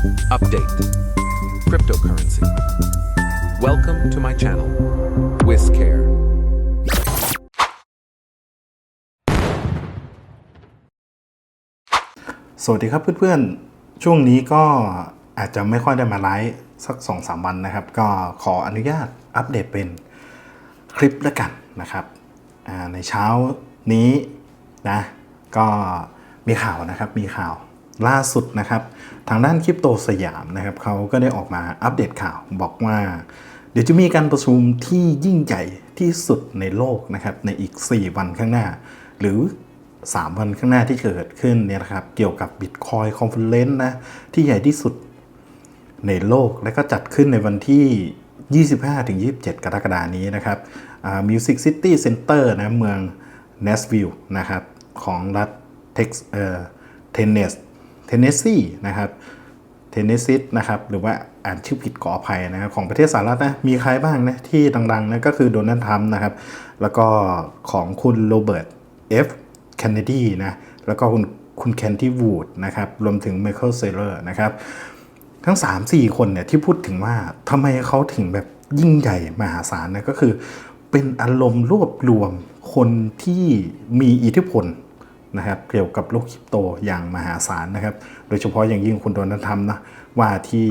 Update Cryptocurrency. Welcome to my channel, WizCare. สวัสดีครับเพื่อนๆ ช่วงนี้ก็อาจจะไม่ค่อยได้มาไลฟ์สัก2อสวันนะครับ ก็ขออนุญาตอัปเดตเป็นคลิปแล้วกันนะครับ ในเช้านี้นะ ก็มีข่าวนะครับ มีข่าว ล่าสุดนะครับทางด้านคริปโตสยามนะครับเขาก็ได้ออกมาอัปเดตข่าวบอกว่า เดี๋ยวจะมีการประชุมที่ยิ่งใหญ่ที่สุดในโลกนะครับในอีก 4 วันข้างหน้า หรือ 3 วันข้างหน้าที่เกิดขึ้นเนี่ยนะครับเกี่ยวกับ Bitcoin Conference นะที่ใหญ่ที่สุดในโลกและก็จัดขึ้นในวันที่ 25-27 กรกฎานี้นะครับ Music City Center นะเมือง Nashville นะครับของรัฐเท็กซ์เอ่อเทนเนส เทนเนสซีนะครับเทนเนสซีนะครับหรือว่าอ่านชื่อผิดขออภัยนะครับของประเทศสหรัฐนะมีใครบ้างนะที่ดังๆนะก็คือโดนัลด์ทรัมป์นะครับแล้วก็ของคุณโรเบิร์ต F เคนเนดีนะแล้วก็คุณคุณเคนที่วูดนะครับรวมถึงไมเคิลเซเลอร์นะครับทั้ง 3-4 คนเนี่ยที่พูดถึงว่าทำไมเขาถึงแบบยิ่งใหญ่มหาศาลนะก็คือเป็นอารมณ์รวบรวมคนที่มีอิทธิพล นะครับเกี่ยวกับโลกคริปโตอย่างมหาศาลนะครับ โดยเฉพาะอย่างยิ่งคุณโดนัลด์ทรัมป์นะว่าที่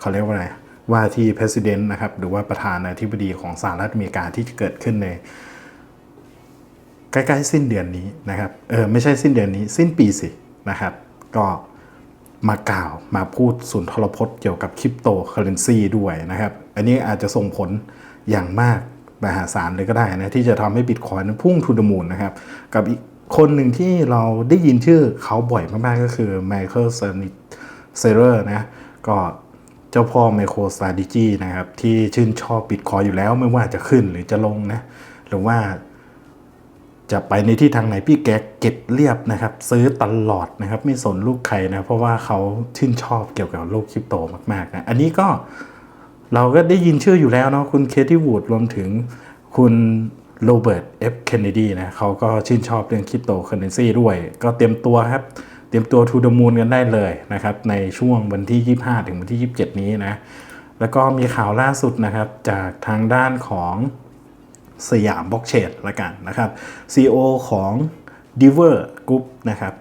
เขาเรียกว่าอะไรว่าที่ president นะครับหรือว่าประธานาธิบดีของสหรัฐอเมริกาที่จะเกิดขึ้นในใกล้ๆสิ้นเดือนนี้นะครับเออไม่ใช่สิ้นเดือนนี้ สิ้นปีสินะครับ ก็มากล่าวมาพูดสุนทรพจน์เกี่ยวกับคริปโตเคอเรนซีด้วยนะครับ อันนี้อาจจะส่งผลอย่างมากมหาศาลเลยก็ได้นะ ที่จะทำให้บิตคอยนั้นพุ่งทูดมูลนะครับ กับอีก คนหนึ่งที่เราได้ยินชื่อเขาบ่อยมาก ๆ ก็คือไมเคิลเซอร์นิเซอร์นะ ก็เจ้าพ่อไมโครสตาดิจีนะครับ ที่ชื่นชอบบิตคอยอยู่แล้วไม่ว่าจะขึ้นหรือจะลงนะ หรือว่าจะไปในที่ทางไหนพี่แกเก็บเรียบนะครับ ซื้อตลอดนะครับ ไม่สนลูกใครนะ เพราะว่าเขาชื่นชอบเกี่ยวกับโลกคริปโตมาก ๆ นะ อันนี้ก็เราก็ได้ยินชื่ออยู่แล้วเนาะคุณเคที่วูดรวมถึงคุณ โรเบิร์ตเอฟเคนเนดีนะเขาก็ชื่นชอบเรื่องคริปโตเคอเรนซีด้วย ก็เตรียมตัวครับ เตรียมตัวทูดมูลกันได้เลยนะครับ ในช่วงวันที่ 25 ถึงวันที่ 27 นี้นะ แล้วก็มีข่าวล่าสุดนะครับ จากทางด้านของสยามบล็อกเชนละกันนะครับ CEO ของ d i v e r Group นะครับ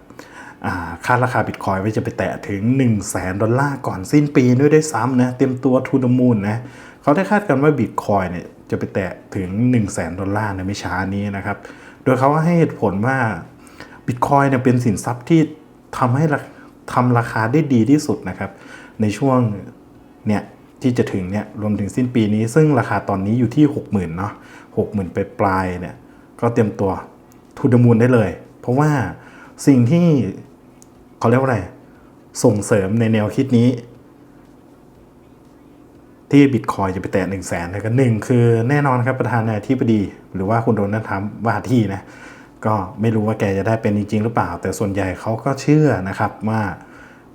อ่าคาดราคาบิตคอยไว้จะไปแตะถึง 1 0 0 0 0แดอลลาร์ก่อนสิ้นปีด้วยด้ซ้ำนะ เตรียมตัวทูดมูลนะเขาได้คาดกันว่าบิตคอยเนี่ย จะไปแตะถึง 1 0 0 0 0แสนดอลลาร์ในไม่ช้านี้นะครับ โดยเขาให้เหตุผลว่าบิตคอยเนี่ยเป็นสินทรัพย์ที่ทำให้ทำราคาได้ดีที่สุดนะครับ ในช่วงเนี่ยที่จะถึงเนี่ยรวมถึงสิ้นปีนี้ ซึ่งราคาตอนนี้อยู่ที่ 60,000เนาะ60,000ไปปลายเนี่ยก็เตรียมตัวทูดมูลได้เลย เพราะว่าสิ่งที่เขาเรียกว่าอะไรส่งเสริมในแนวคิดนี้ ที่บิตคอยจะไปแตะ1นึ่งแสนนะก็หนึ่งคือแน่นอนครับประธานาธิบดี หรือว่าคุณโดนัลด์ทรัมป์ว่าที่นะก็ไม่รู้ว่าแกจะได้เป็นจริง ๆ หรือเปล่า แต่ส่วนใหญ่เขาก็เชื่อนะครับว่า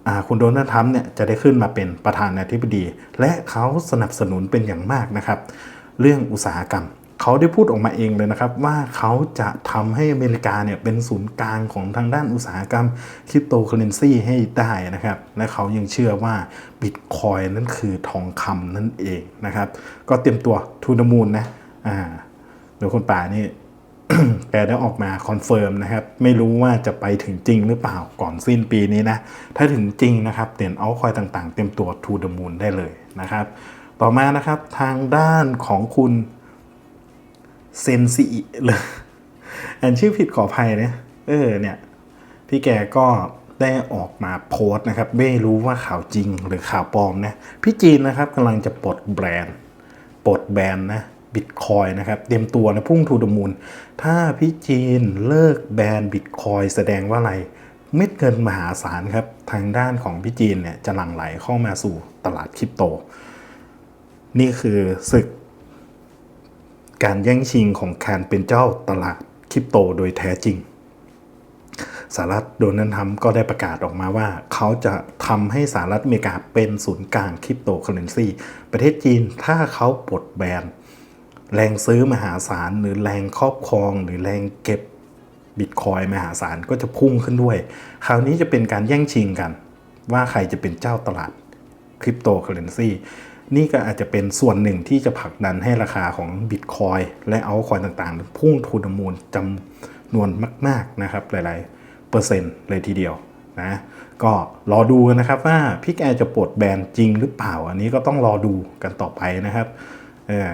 อ่าคุณโดนัลด์ทรัมป์เนี่ยจะได้ขึ้นมาเป็นประธานาธิบดี และเขาสนับสนุนเป็นอย่างมากนะครับ เรื่องอุตสาหกรรม เขาได้พูดออกมาเองเลยนะครับ ว่าเขาจะทำให้อเมริกาเนี่ยเป็นศูนย์กลางของทางด้านอุตสาหกรรมคริปโตเคอเรนซีให้ได้นะครับ และเขายังเชื่อว่าบิตคอยนั่นคือทองคำนั่นเองนะครับ ก็เตรียมตัวทูนมูลนะอ่าโดยคนป่านี่แกได้ออกมาคอนเฟิร์มนะครับ ไม่รู้ว่าจะไปถึงจริงหรือเปล่าก่อนสิ้นปีนี้นะ ถ้าถึงจริงนะครับเหรียญเอาคอยต่างๆ เต็มตัวทูดมูลได้เลยนะครับ ต่อมานะครับทางด้านของคุณ เซนซีเลยอ่านชื่อผิดขออภัยนะเออเนี่ย พี่แกก็ได้ออกมาโพสต์นะครับ ไม่รู้ว่าข่าวจริงหรือข่าวปลอมนะพี่จีนนะครับกำลังจะปลดแบรนด์ปลดแบรนด์นะบิตคอยนะครับ เตรียมตัวนะพุ่งทูดมูล ถ้าพี่จีนเลิกแบนบิตคอยแสดงว่าอะไรเม็ดเงินมหาศาลครับ ทางด้านของพี่จีนเนี่ยจะหลั่งไหลเข้ามาสู่ตลาดคริปโต นี่คือศึก การแย่งชิงของการเป็นเจ้าตลาดคริปโตโดยแท้จริงสหรัฐโดนัลด์ทรัมป์ก็ได้ประกาศออกมาว่า เขาจะทำให้สหรัฐอเมริกาเป็นศูนย์กลางคริปโตเคอเรนซีประเทศจีนถ้าเขาปลดแบนแรงซื้อมหาศาล หรือแรงครอบครอง หรือแรงเก็บบิตคอยมหาศาลก็จะพุ่งขึ้นด้วย คราวนี้จะเป็นการแย่งชิงกัน ว่าใครจะเป็นเจ้าตลาดคริปโตเคอเรนซี นี่ก็อาจจะเป็นส่วนหนึ่งที่จะผลักดันให้ราคาของบิตคอยและเอาคอยต่างๆ พุ่งทูนมูลจำนวนมาก ๆ นะครับ หลาย ๆ เปอร์เซ็นต์เลยทีเดียวนะก็รอดูกันนะครับว่าพี่แกจะปลดแบนจริงหรือเปล่า อันนี้ก็ต้องรอดูกันต่อไปนะครับเออ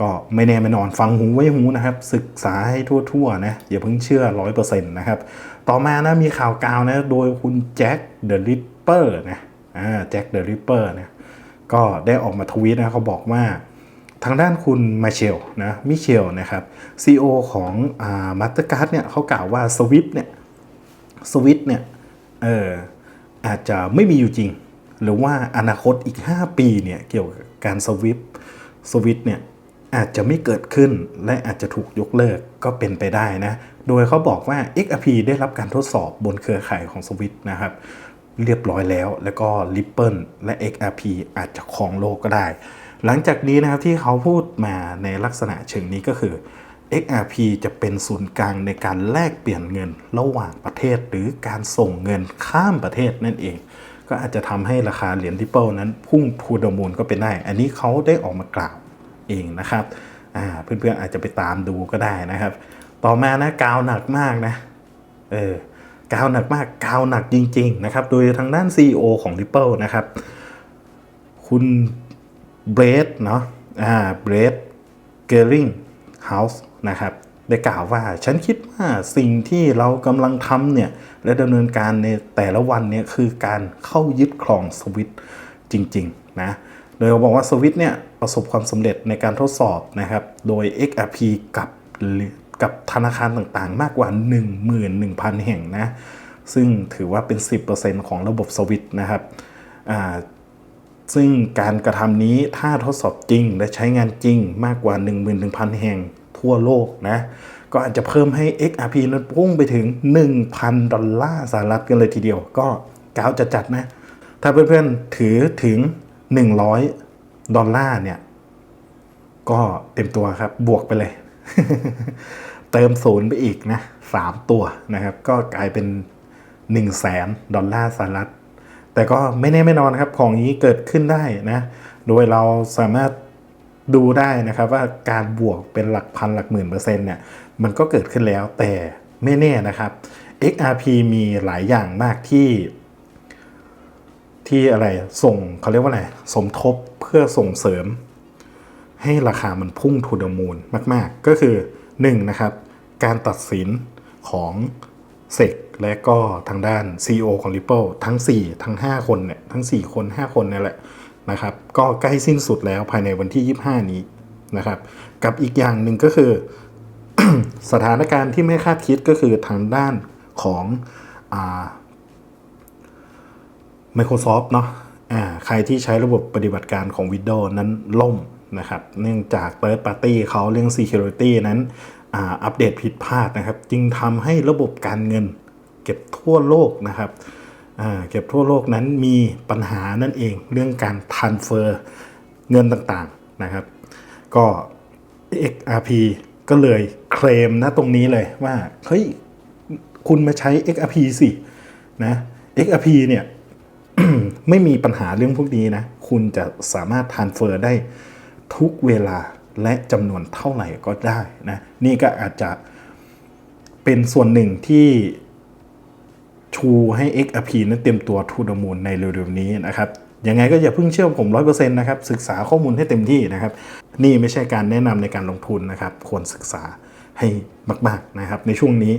ก็ไม่แน่ไม่นอนฟังหูไว้หูนะครับ ศึกษาให้ทั่วๆนะอย่าเพิ่งเชื่อร้อยเปอร์เซ็นต์นะครับ ต่อมานะมีข่าวกาวนะ โดยคุณแจ็คเดอะริปเปอร์นะอ่าแจ็คเดอะริปเปอร์นะ ก็ได้ออกมาทวีตนะเขาบอกว่าทางด้านคุณมาเชลนะมิเชลนะครับ CEO ของอ่ามาสเตอร์การ์ดเนี่ยเขากล่าวว่าสวิฟเนี่ยสวิตเนี่ยเอออาจจะไม่มีอยู่จริง หรือว่าอนาคตอีก 5 ปีเนี่ยเกี่ยวกับการสวิฟสวิตเนี่ยอาจจะไม่เกิดขึ้นและอาจจะถูกยกเลิกก็เป็นไปได้นะ โดยเขาบอกว่า XRP ได้รับการทดสอบบนเครือข่ายของสวิตนะครับ เรียบร้อยแล้ว แล้วก็ Ripple และ XRP อาจจะครองโลกก็ได้ หลังจากนี้นะครับที่เขาพูดมาในลักษณะเชิงนี้ก็คือ XRP จะเป็นศูนย์กลางในการแลกเปลี่ยนเงินระหว่างประเทศ หรือการส่งเงินข้ามประเทศนั่นเอง ก็อาจจะทำให้ราคาเหรียญ Ripple นั้นพุ่งทูดมูลก็เป็นได้ อันนี้เขาได้ออกมากล่าวเองนะครับเพื่อนๆอาจจะไปตามดูก็ได้นะครับ ต่อมานะกาวหนักมากนะ เออ กาวหนักมากกาวหนักจริง ๆ นะครับ โดยทางด้าน CEO ของ Ripple นะครับ คุณเบรดเนาะอ่าเบรดเกอริงเฮาส์นะครับได้กล่าวว่าฉันคิดว่าสิ่งที่เรากำลังทำเนี่ย และดำเนินการในแต่ละวันเนี่ย คือการเข้ายึดครองสวิตจริง ๆ นะ โดยเขาบอกว่าสวิตเนี่ย ประสบความสำเร็จในการทดสอบนะครับ โดย XRP กับ กับธนาคารต่างๆ มากกว่า 11,000 แห่งนะ ซึ่งถือว่าเป็น 10%ของระบบสวิตนะครับซึ่งการกระทำนี้ถ้าทดสอบจริงและใช้งานจริงมากกว่า 11,000 แห่งทั่วโลกนะ ก็อาจจะเพิ่มให้ XRP นั้นพุ่งไปถึง 1,000 ดอลลาร์สหรัฐกันเลยทีเดียว ก็ก้าวจะจัดนะ ถ้าเพื่อนๆถือถึง 100 ดอลลาร์เนี่ย ก็เต็มตัวครับบวกไปเลย เติมศูนย์ไปอีกนะสามตัวนะครับ ก็กลายเป็น1 0 0 0 0แสนดอลลาร์สหรัฐ แต่ก็ไม่แน่ไม่นอนครับของนี้เกิดขึ้นได้นะ โดยเราสามารถดูได้นะครับว่าการบวกเป็นหลักพันหลักหมื่นเปอร์เซ็นต์เนี่ยมันก็เกิดขึ้นแล้วแต่ไม่แน่นะครับ XRP มีหลายอย่างมากที่ ที่อะไรส่งเขาเรียกว่าอะไรสมทบเพื่อส่งเสริม ให้ราคามันพุ่งทูดมูลมาก ๆ ก็คือ 1. นะครับ การตัดสินของเซกและก็ทางด้าน CEO ของ Ripple ทั้ง 4 ทั้ง 5 คนเนี่ยทั้ง 4 คน 5 คนเนี่ยแหละนะครับก็ใกล้สิ้นสุดแล้วภายในวันที่ 25 นี้นะครับกับอีกอย่างหนึ่งก็คือ สถานการณ์ที่ไม่คาดคิดก็คือทางด้านของอ่า Microsoft เนาะอ่าใครที่ใช้ระบบปฏิบัติการของ Windows นั้นล่มนะครับเนื่องจาก Third Party เขาเรื่อง Security นั้น อ่าอัปเดตผิดพลาดนะครับ จึงทำให้ระบบการเงิน เก็บทั่วโลกนะครับอ่าเก็บทั่วโลกนั้นมีปัญหานั่นเองเรื่องการ transfer เงินต่างๆนะครับ ก็ XRP ก็เลยเคลมนะตรงนี้เลยว่า เฮ้ย คุณมาใช้ XRP สินะ XRP เนี่ยไม่มีปัญหาเรื่องพวกนี้นะ คุณจะสามารถทานเฟอร์ได้ทุกเวลา และจำนวนเท่าไหร่ก็ได้นะนี่ก็อาจจะเป็นส่วนหนึ่งที่ชูให้ XRP นั้นเตรียมตัวทูดมูลในเร็วๆนี้นะครับยังไงก็อย่าเพิ่งเชื่อผม 100%นะครับ ศึกษาข้อมูลให้เต็มที่นะครับ นี่ไม่ใช่การแนะนำในการลงทุนนะครับ ควรศึกษาให้มาก ๆ นะครับ ในช่วงนี้